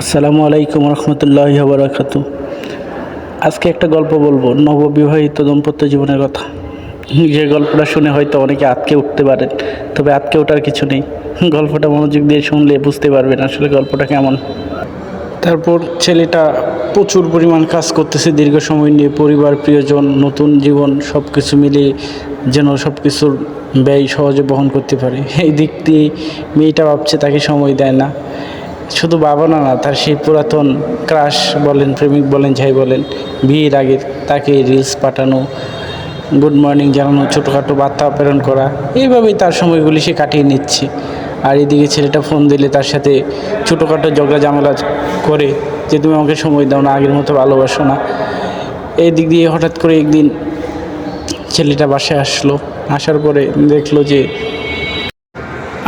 আসসালামু আলাইকুম রহমতুল্লাহ বারাকাতু। আজকে একটা গল্প বলব, নববিবাহিত দম্পত্য জীবনের কথা। যে গল্পটা শুনে হয়তো অনেকে আটকে উঠতে পারেন তবে আটকে ওঠার কিছু নেই। গল্পটা মনোযোগ দিয়ে শুনলে বুঝতে পারবেন আসলে গল্পটা কেমন। তারপর ছেলেটা প্রচুর পরিমাণ কাজ করতেছে, দীর্ঘ সময় নিয়ে পরিবার, প্রিয়জন, নতুন জীবন সব কিছু মিলিয়ে যেন সব কিছুর ব্যয় সহজে বহন করতে পারে। এই দিক দিয়ে মেয়েটা ভাবছে তাকে সময় দেয় না। শুধু বাবা না তার সেই পুরাতন ক্রাশ বলেন, প্রেমিক বলেন, যাই বলেন, বিয়ের আগে তাকে রিলস পাঠানো গুড মর্নিং জানানো, ছোটোখাটো বার্তা প্রেরণ করা, এইভাবেই তার সময়গুলি সে কাটিয়ে নিচ্ছে। আর এদিকে ছেলেটা ফোন দিলে তার সাথে ছোটোখাটো ঝগড়া ঝামেলা করে যে, তুমি আমাকে সময় দাও না, আগের মতো ভালোবাসো না। এই দিক দিয়ে হঠাৎ করে একদিন ছেলেটা বাসায় আসলো। আসার পরে দেখল যে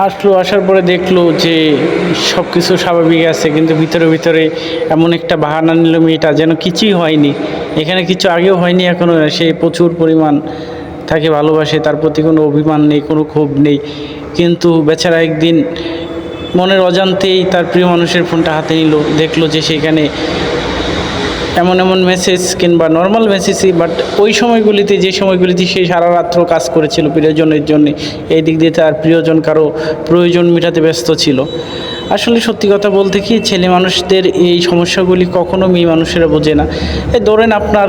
আসলো, আসার পরে দেখল যে সব কিছু স্বাভাবিক আছে, কিন্তু ভিতরে ভিতরে এমন একটা বাহানা নিল মেয়েটা যেন কিছুই হয়নি। এখানে কিছু আগেও হয়নি এখনও সে প্রচুর পরিমাণ তাকে ভালোবাসে, তার প্রতি কোনো অভিমান নেই, কোনো ক্ষোভ নেই। কিন্তু বেচারা একদিন মনের অজান্তেই তার প্রিয় মানুষের ফোনটা হাতে নিল, দেখল যে সেখানে এমন এমন মেসেজ কিংবা নর্মাল মেসেজই বাট ওই সময়গুলিতে যে সময়গুলিতে সে সারা রাত্র কাজ করেছিল প্রিয়জনের জন্য, এই দিক দিয়ে তার প্রিয়জন কারও প্রয়োজন মেটাতে ব্যস্ত ছিল। আসলে সত্যি কথা বলতে কি, ছেলে মানুষদের এই সমস্যাগুলি কখনো মেয়ে মানুষেরা বোঝে না। এ ধরেন আপনার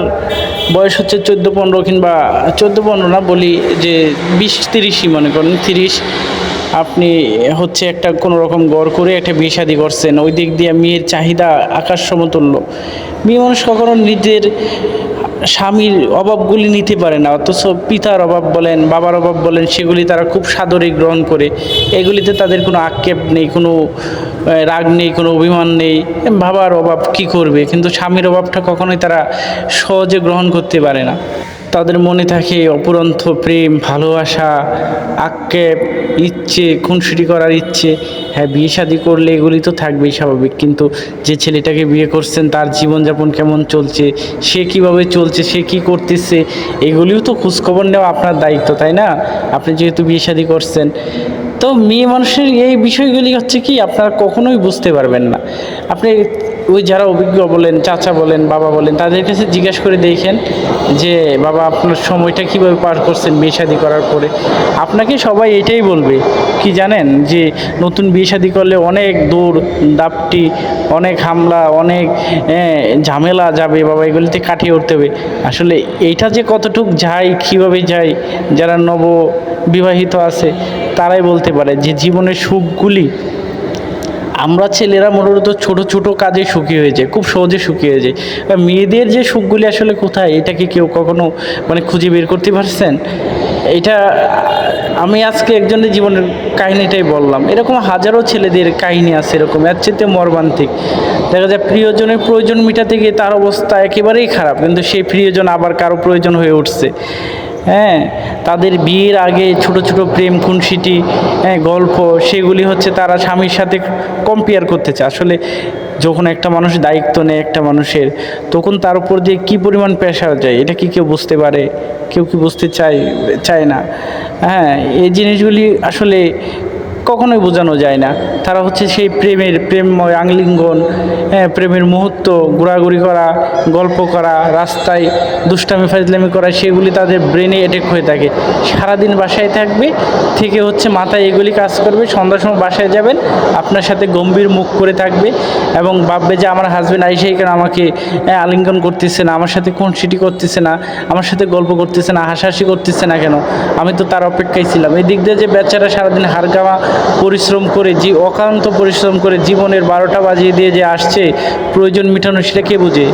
বয়স হচ্ছে চোদ্দ পনেরো কিংবা চোদ্দ পনেরো না, বলি যে বিশ তিরিশই মনে করেন, তিরিশ। আপনি হচ্ছে একটা কোনো রকম গড় করে একটা বিয়ে শাদি করছেন, ওই দিক দিয়ে মেয়ের চাহিদা আকাশ সমতুল্য। মেয়ে মানুষ কখনো নিজের স্বামীর অভাবগুলি নিতে পারে না, অথচ পিতার অভাব বলেন, বাবার অভাব বলেন, সেগুলি তারা খুব সাদরে গ্রহণ করে। এগুলিতে তাদের কোনো আক্ষেপ নেই, কোনো রাগ নেই, কোনো অভিমান নেই। বাবার অভাব কি করবে? কিন্তু স্বামীর অভাবটা কখনোই তারা সহজে গ্রহণ করতে পারে না। তাদের মনে থাকে অপুরন্ত প্রেম, ভালোবাসা আক্ষেপ ইচ্ছে, খুনসুটি করার ইচ্ছে। হ্যাঁ বিয়ে শাদি করলে এগুলি তো থাকবেই স্বাভাবিক, কিন্তু যে ছেলেটাকে বিয়ে করছেন, তার জীবনযাপন কেমন চলছে, সে কীভাবে চলছে, সে কি করতেছে, এগুলিও তো খোঁজখবর নেওয়া আপনার দায়িত্ব, তাই না? আপনি যেহেতু বিয়ে শাদি করছেন। তো মেয়ে মানুষের এই বিষয়গুলি হচ্ছে কি, আপনারা কখনোই বুঝতে পারবেন না। আপনি ওই যারা অভিজ্ঞ বলেন, চাচা বলেন, বাবা বলেন, তাদের কাছে জিজ্ঞাসা করে দেখেন যে, বাবা, আপনার সময়টা কীভাবে পার করছেন বিয়ে শাদি করার পরে? আপনাকে সবাই এটাই বলবে, কি জানেন? যে, নতুন বিয়ে শাদি করলে অনেক দূর দাপটি, অনেক হামলা, অনেক ঝামেলা যাবে, বাবা, এগুলিতে কাটিয়ে উঠতে হবে। আসলে এইটা যে কতটুক যায়, কীভাবে যায়, যারা নব বিবাহিত আছে, তারাই বলতে পারে যে, জীবনের সুখগুলি আমরা ছেলেরা মূলত ছোট ছোট কাজে সুখী হয়ে যায় খুব সহজে সুখী হয়ে যায় মেয়েদের যে সুখগুলি আসলে কোথায়, এটা কি কেউ কখনো মানে খুঁজে বের করতে পারছেন? এটা আমি আজকে একজনের জীবনের কাহিনীটাই বললাম। এরকম হাজারো ছেলেদের কাহিনী আছে এরকম, এর চেয়ে মর্মান্তিক। দেখা যায় প্রিয়জনের প্রয়োজন মেটাতে গিয়ে তার অবস্থা একেবারেই খারাপ, কিন্তু সেই প্রিয়জন আবার কারও প্রয়োজন হয়ে উঠছে। হ্যাঁ তাদের বিয়ের আগে ছোট ছোট প্রেম খুনসিটি হ্যাঁ গল্প, সেগুলি হচ্ছে তারা স্বামীর সাথে কম্পেয়ার করতে চায়। আসলে যখন একটা মানুষ দায়িত্ব নেয় একটা মানুষের, তখন তার উপর দিয়ে কী পরিমাণ প্রেশার যায়, এটা কি কেউ বুঝতে পারে? কেউ কি বুঝতে চায় চায় না। হ্যাঁ এই জিনিসগুলি আসলে কখনোই বোঝানো যায় না। তারা হচ্ছে সেই প্রেমের প্রেমময় আংলিঙ্গন হ্যাঁ প্রেমের মুহূর্ত ঘোরাঘুরি করা গল্প করা রাস্তায় দুষ্টামি ফাজলামি করা সেগুলি তাদের ব্রেনে অ্যাটেক হয়ে থাকে। সারাদিন বাসায় থাকবে থেকে হচ্ছে মাথায় এগুলি কাজ করবে সন্ধ্যার সময় বাসায় যাবেন আপনার সাথে গম্ভীর মুখ করে থাকবে এবং ভাববে যে আমার হাজব্যান্ড আইসে কেন আমাকে হ্যাঁ, আলিঙ্গন করতেছে না আমার সাথে কোন সিটি করতেছে না আমার সাথে গল্প করতেছে না হাসাহাসি করতেছে না কেন? আমি তো তার অপেক্ষায় ছিলাম। এই দিক দিয়ে যে বেচারা সারাদিন হারগামা পরিশ্রম করে যে অকান্ত পরিশ্রম করে জীবনের বারোটা বাজিয়ে দিয়ে যে আসছে, প্রয়োজন মেটানো, সেটা কে বুঝে?